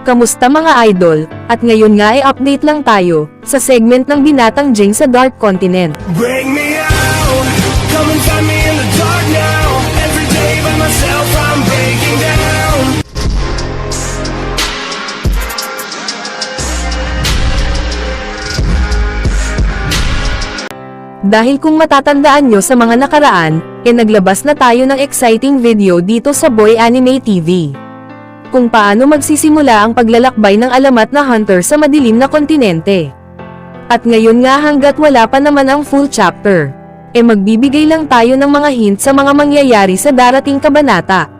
Kamusta mga idol? At ngayon nga ay update lang tayo, sa segment ng Binatang Jing sa Dark Continent. Bring me out, come and find me in the dark now. Every day by myself, I'm breaking down. Dahil kung matatandaan nyo sa mga nakaraan, e naglabas na tayo ng exciting video dito sa Boy Anime TV. Kung paano magsisimula ang paglalakbay ng alamat na hunter sa madilim na kontinente. At ngayon nga hanggat wala pa naman ang full chapter, e magbibigay lang tayo ng mga hint sa mga mangyayari sa darating kabanata.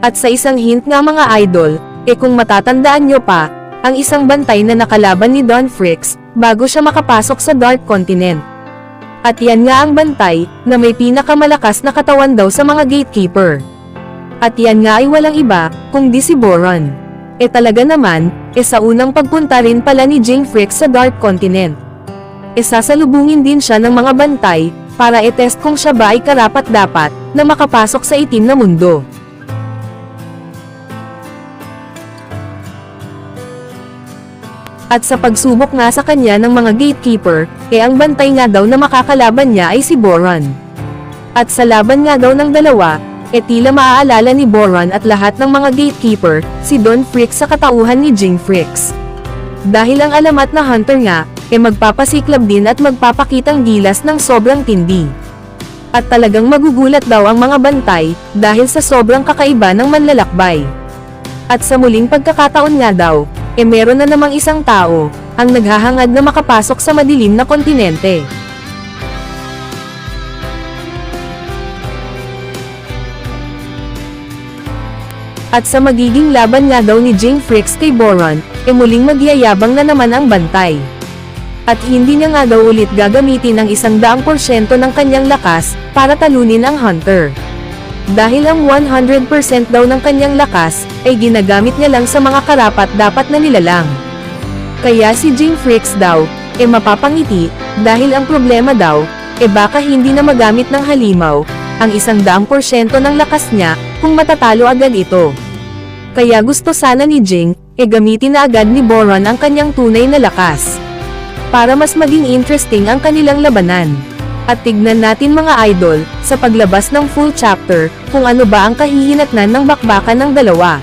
At sa isang hint nga mga idol, e kung matatandaan nyo pa, ang isang bantay na nakalaban ni Don Fricks, bago siya makapasok sa Dark Continent. At yan nga ang bantay, na may pinakamalakas na katawan daw sa mga gatekeeper. At yan nga ay walang iba, kundi si Boron. E talaga naman, e sa unang pagpunta rin pala ni Jane Frick sa Dark Continent. E sasalubungin din siya ng mga bantay, para i-test kung siya ba ay karapat-dapat, na makapasok sa itim na mundo. At sa pagsubok nga sa kanya ng mga gatekeeper, eh ang bantay nga daw na makakalaban niya ay si Boron. At sa laban nga daw ng dalawa, eh tila maaalala ni Boron at lahat ng mga gatekeeper, si Don Fricks sa katauhan ni Jing Fricks. Dahil ang alamat na hunter nga, eh magpapasiklab din at magpapakitang gilas ng sobrang tindi. At talagang magugulat daw ang mga bantay, dahil sa sobrang kakaiba ng manlalakbay. At sa muling pagkakataon nga daw, e meron na namang isang tao, ang naghahangad na makapasok sa madilim na kontinente. At sa magiging laban nga daw ni Jing Fricks kay Boron, e muling magyayabang na naman ang bantay. At hindi niya nga daw ulit gagamitin ang isang daang porsyento ng kanyang lakas, para talunin ang Hunter. Dahil ang 100% daw ng kanyang lakas, ay ginagamit niya lang sa mga karapat dapat na nilalang. Kaya si Jing Fricks daw, e mapapangiti, dahil ang problema daw, e baka hindi na magamit ng halimaw, ang isang daang porsyento ng lakas niya, kung matatalo agad ito. Kaya gusto sana ni Jing, e gamitin na agad ni Boron ang kanyang tunay na lakas. Para mas maging interesting ang kanilang labanan. At tignan natin mga idol, sa paglabas ng full chapter, kung ano ba ang kahihinatnan ng bakbakan ng dalawa.